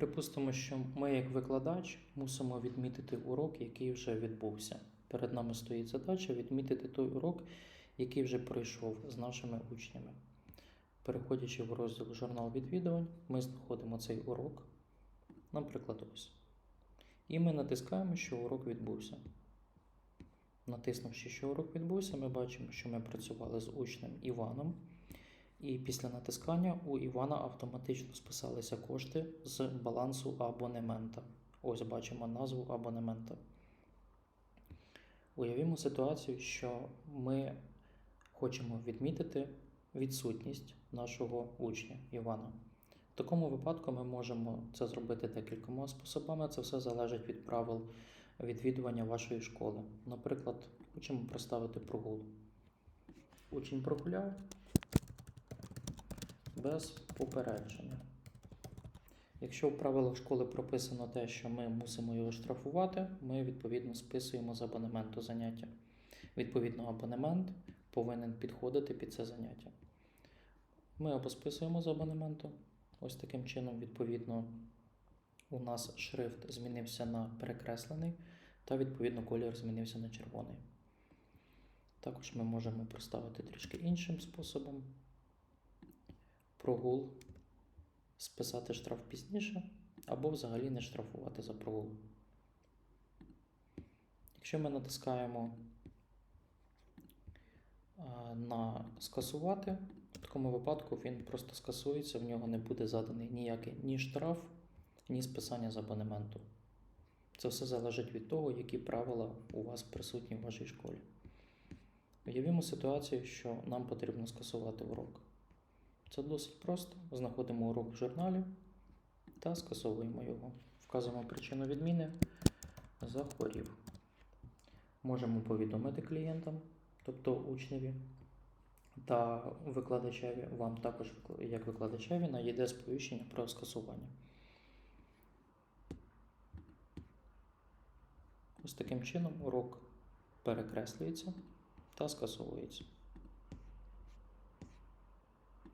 Припустимо, що ми, як викладач, мусимо відмітити урок, який вже відбувся. Перед нами стоїть задача відмітити той урок, який вже пройшов з нашими учнями. Переходячи в розділ журнал відвідувань, ми знаходимо цей урок, наприклад, ось. І ми натискаємо, що урок відбувся. Натиснувши, що урок відбувся, ми бачимо, що ми працювали з учнем Іваном. І після натискання у Івана автоматично списалися кошти з балансу абонемента. Ось бачимо назву абонемента. Уявімо ситуацію, що ми хочемо відмітити відсутність нашого учня Івана. В такому випадку ми можемо це зробити декількома способами. Це все залежить від правил відвідування вашої школи. Наприклад, хочемо проставити прогул. Учень прогуляв без попередження. Якщо в правилах школи прописано те, що ми мусимо його штрафувати, ми відповідно списуємо з абонементу заняття. Відповідно, абонемент повинен підходити під це заняття. Ми або списуємо з абонементу. Ось таким чином, відповідно, у нас шрифт змінився на перекреслений, та відповідно колір змінився на червоний. Також ми можемо проставити трішки іншим способом. Прогул списати штраф пізніше, або взагалі не штрафувати за прогул. Якщо ми натискаємо на скасувати, в такому випадку він просто скасується, в нього не буде заданий ніякий ні штраф, ні списання з абонементу. Це все залежить від того, які правила у вас присутні в вашій школі. Уявімо ситуацію, що нам потрібно скасувати урок. Це досить просто. Знаходимо урок в журналі та скасовуємо його. Вказуємо причину відміни. Захворів. Можемо повідомити клієнтам, тобто учневі та викладачеві. Вам також, як викладачеві, надійде сповіщення про скасування. Ось таким чином урок перекреслюється та скасовується.